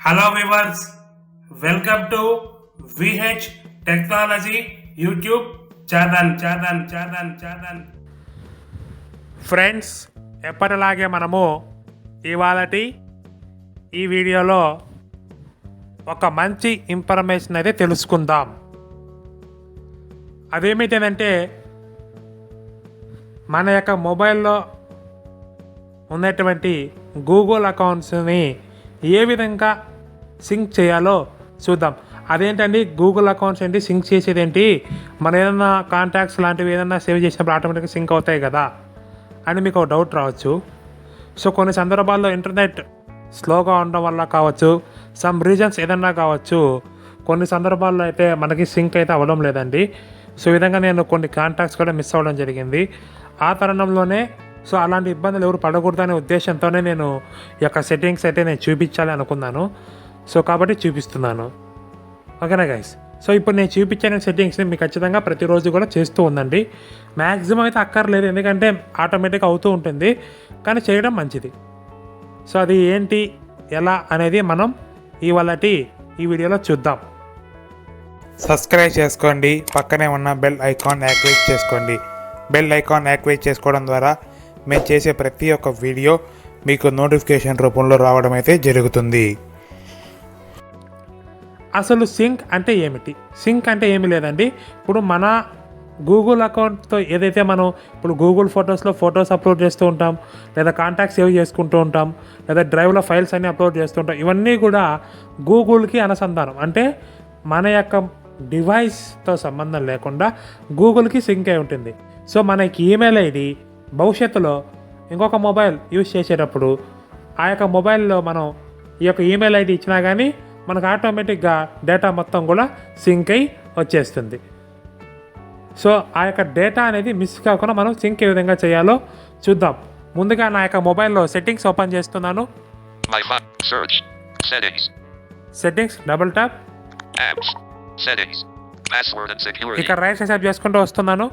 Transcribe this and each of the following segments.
Hello viewers welcome to VH technology YouTube channel channel channel channel. Friends ఎప్పటిలాగే మనము ఇవాళటి ఈ వీడియోలో ఒక మంచి ఇన్ఫర్మేషన్ అయితే తెలుసుకుందాం. అదేమిటంటే మన యొక్క మొబైల్లో ఉన్నటువంటి గూగుల్ అకౌంట్స్ని ఏ విధంగా సింక్ చేయాలో చూద్దాం. అదేంటండి? గూగుల్ అకౌంట్స్ ఏంటి? సింక్ చేసేది ఏంటి మన ఏదైనా కాంటాక్ట్స్ లాంటివి ఏదైనా సేవ్ చేసినప్పుడు ఆటోమేటిక్గా సింక్ అవుతాయి కదా? అని మీకు ఒక డౌట్ రావచ్చు. సో కొన్ని సందర్భాల్లో ఇంటర్నెట్ స్లోగా ఉండడం వల్ల కావచ్చు. సమ్ రీజన్స్ ఏదన్నా కావచ్చు. కొన్ని సందర్భాల్లో అయితే మనకి సింక్ అయితే అవ్వడం లేదండి. సో విధంగా నేను కొన్ని కాంటాక్ట్స్ కూడా మిస్ అవ్వడం జరిగింది. ఆ తరుణంలోనే సో అలాంటి ఇబ్బందులు ఎవరు పడకూడదనే ఉద్దేశంతోనే నేను ఈ యొక్క సెట్టింగ్స్ అయితే నేను చూపించాలి అనుకున్నాను. సో కాబట్టి చూపిస్తున్నాను. ఓకేనా గైస్ సో ఇప్పుడు నేను చూపించిన సెట్టింగ్స్ని మీకు ఖచ్చితంగా ప్రతిరోజు కూడా చేస్తూ ఉందండి మ్యాక్సిమం అయితే అక్కర్లేదు ఎందుకంటే ఆటోమేటిక్ అవుతూ ఉంటుంది. కానీ చేయడం మంచిది. సో అది ఏంటి ఎలా అనేది మనం ఇవాళటి ఈ వీడియోలో చూద్దాం. సబ్స్క్రైబ్ చేసుకోండి. పక్కనే ఉన్న బెల్ ఐకాన్ యాక్టివేట్ చేసుకోండి. బెల్ ఐకాన్ యాక్టివేట్ చేసుకోవడం ద్వారా మేము చేసే ప్రతి ఒక్క వీడియో మీకు నోటిఫికేషన్ రూపంలో రావడం అయితే జరుగుతుంది. అసలు సింక్ అంటే ఏమిటి? సింక్ అంటే ఏమి లేదండి. ఇప్పుడు మన గూగుల్ అకౌంట్తో ఏదైతే మనం ఇప్పుడు గూగుల్ ఫొటోస్లో ఫొటోస్ అప్లోడ్ చేస్తూ ఉంటాం లేదా కాంటాక్ట్ సేవ్ చేసుకుంటూ ఉంటాం లేదా డ్రైవ్లో ఫైల్స్ అన్నీ అప్లోడ్ చేస్తూ ఉంటాం ఇవన్నీ కూడా గూగుల్కి అనుసంధానం. అంటే మన యొక్క డివైస్తో సంబంధం లేకుండా గూగుల్కి సింక్ అయి ఉంటుంది. సో మనకి ఈమెయిల్ ఐడి భవిష్యత్తులో ఇంకొక మొబైల్ యూజ్ చేసేటప్పుడు ఆ యొక్క మొబైల్లో మనం ఈ యొక్క ఈమెయిల్ ఐడి ఇచ్చినా కానీ మనకు ఆటోమేటిక్గా డేటా మొత్తం కూడా సింక్ అయి వచ్చేస్తుంది సో ఆ యొక్క డేటా అనేది మిస్ కాకుండా మనం సింక్ ఏ విధంగా చేయాలో చూద్దాం ముందుగా నా యొక్క మొబైల్లో సెట్టింగ్స్ ఓపెన్ చేస్తున్నాను. Settings double tap. ఇక్కడ రైట్ సెటప్ చేసుకుంటూ వస్తున్నాను.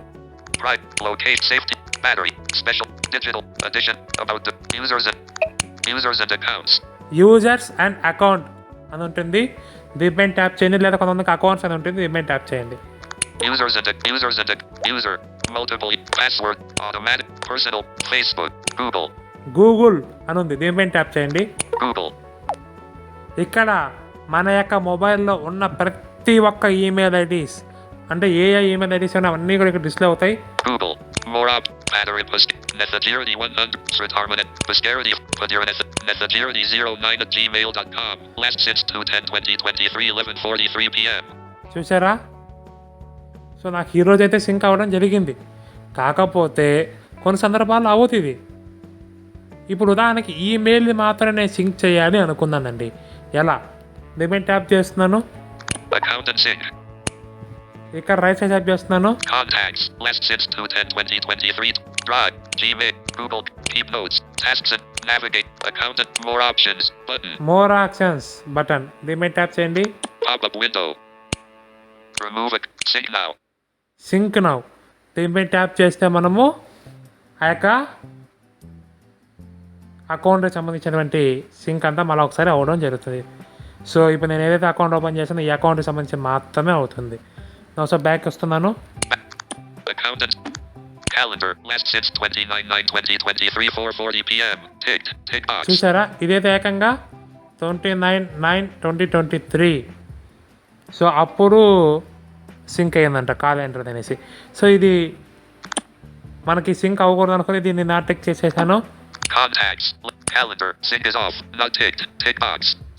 Battery. Special. Digital. Addition. About the users and users and accounts. Users and account అని ఉంటుంది దీనిపైన ట్యాప్ చేయండి లేదా కొంతమందికి అకౌంట్స్ అని ఉంటుంది దీనిపైన ట్యాప్ చేయండి Users and users and user. Multiple. Password. Automatic. Personal. Facebook. Google. Google అని ఉంది దీనిపైన ట్యాప్ చేయండి Google. ఇక్కడ మన యొక్క మొబైల్లో ఉన్న ప్రతి ఒక్క ఈమెయిల్ ఐడీస్ అంటే ఏ ఏ ఈమెయిల్ ఐడీస్ అయినా అవన్నీ కూడా ఇక్కడ డిస్ప్లే అవుతాయి Google. More up. Battery post. Methagirity 100. Retirement. Poscarity. Padirneth. Methagirity 09 at gmail.com. Last since 210 2023 1143 p.m. చూసారా సో నాకు ఈరోజు అయితే సింక్ అవ్వడం జరిగింది కాకపోతే కొన్ని సందర్భాల్లో అవుతుంది ఇప్పుడు ఉదాహరణకి ఈమెయిల్ మాత్రమే నేను సింక్ చేయాలి అనుకున్నానండి ఎలా దీని ట్యాప్ చేస్తున్నాను. ఇక్కడ రైట్ సైడ్ ట్యాప్ చేస్తున్నాను Contacts. Last since 210 2023. Drive. Gmail. Google. Keep notes. Tasks and navigate. Account and more options. Button. More options button దీని ట్యాప్ చేయండి Pop up window. Remove it. Sync now. Sync now దీనిపై tap చేస్తే మనము ఆ యొక్క అకౌంట్కి సంబంధించినటువంటి సింక్ అంతా మళ్ళీ ఒకసారి అవ్వడం జరుగుతుంది సో ఇప్పుడు నేను ఏదైతే అకౌంట్ ఓపెన్ చేసానో ఈ అకౌంట్కి సంబంధించి మాత్రమే అవుతుంది ఒకసారి బ్యాక్ వస్తున్నాను Account and calendar. Last since 29 9 2023 440 p.m. Ticked. Tick box. చూసారా ఇదైతే ఏకంగా twenty nine nine twenty twenty three so అప్పుడు సింక్ అయ్యిందంట క్యాలెండర్ అనేసి సో ఇది మనకి సింక్ అవ్వకూడదు అనుకుని దీన్ని నా టిక్ చేసేసాను.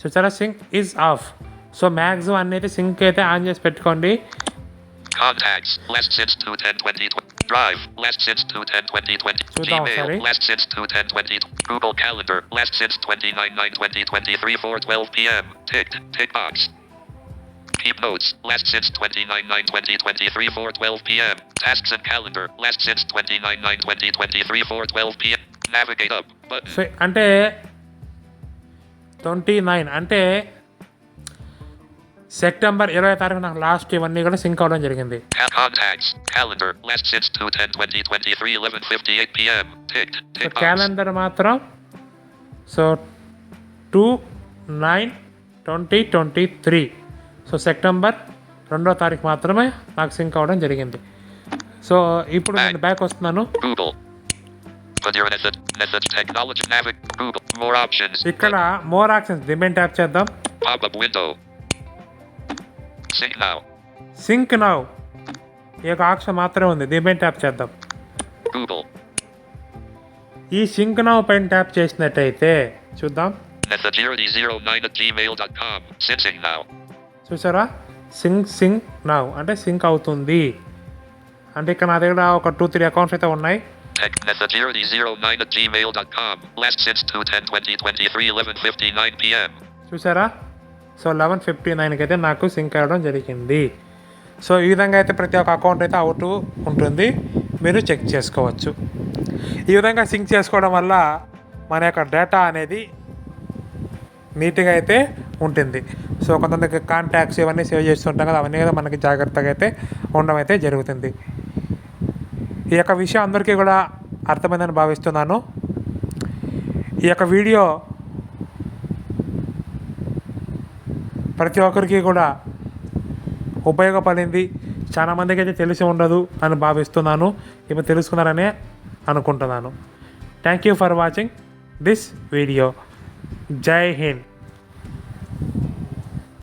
చూసారా sync is off so maximum అన్ని అయితే సింక్ అయితే ఆన్ చేసి పెట్టుకోండి Contacts. Last since 210 20. Drive. Last since 210 2020. Shoot down, Gmail. sorry. Last since 210 20. Google Calendar. Last since 29 9 2023 412 p.m. Ticked. Tick box. Keep notes. Last since 29 9 2023 412 p.m. Tasks and calendar. Last since 29 9 2023 412 p.m. Navigate up. Button. So అంటే twenty nine అంటే September ఇరవై తారీఖు నాకు last ఇవన్నీ కూడా sync అవ్వడం జరిగింది Ca- contacts. Calendar. Last since 210 2023 1158 p.m. Ticked. So Tick box. Calendar మాత్రం so two nine twenty twenty three so September రెండో తారీఖు మాత్రమే నాకు సింక్ అవ్వడం జరిగింది సో ఇప్పుడు నేను బ్యాక్ వస్తున్నాను. ఇక్కడ మోర్ ఆప్షన్స్ డిమెంట్ ట్యాప్ చేద్దాం సింక్ నౌ ఈ యొక్క ఆప్షన్ మాత్రమే ఉంది డిమెంట్ ట్యాప్ చేద్దాం. ఈ సింక్ నౌ పైన ట్యాప్ చేసినట్టయితే చూద్దాం Messagirity09 at gmail.com. Syncing now. చూసారా సింక్ సింక్ నౌ అంటే సింక్ అవుతుంది అంటే ఇక్కడ నా దగ్గర ఒక టూ త్రీ అకౌంట్స్ అయితే ఉన్నాయి Tech Messagirity09 at gmail.com. Last since 210 2023 11.59 p.m. చూసారా సో లెవెన్ ఫిఫ్టీ నైన్కి అయితే నాకు సింక్ అవ్వడం జరిగింది. సో ఈ విధంగా అయితే ప్రతి ఒక్క అకౌంట్ అయితే అవుట్ ఉంటుంది. మీరు చెక్ చేసుకోవచ్చు. ఈ విధంగా సింక్ చేసుకోవడం వల్ల మన యొక్క డేటా అనేది నీట్గా అయితే ఉంటుంది. సో కొంతమందికి కాంటాక్ట్స్ ఇవన్నీ సేవ్ చేస్తుంటాం కదా అవన్నీ కదా మనకి జాగ్రత్తగా అయితే ఉండడం అయితే జరుగుతుంది. ఈ యొక్క విషయం అందరికీ కూడా అర్థమైందని భావిస్తున్నాను. ఈ యొక్క వీడియో ప్రతి ఒక్కరికి కూడా ఉపయోగపడింది. చాలా మందికి అయితే తెలిసి ఉండదు అని భావిస్తున్నాను. ఇప్పుడు తెలుసుకున్నారనే అనుకుంటున్నాను. Thank you for watching this video జై హింద్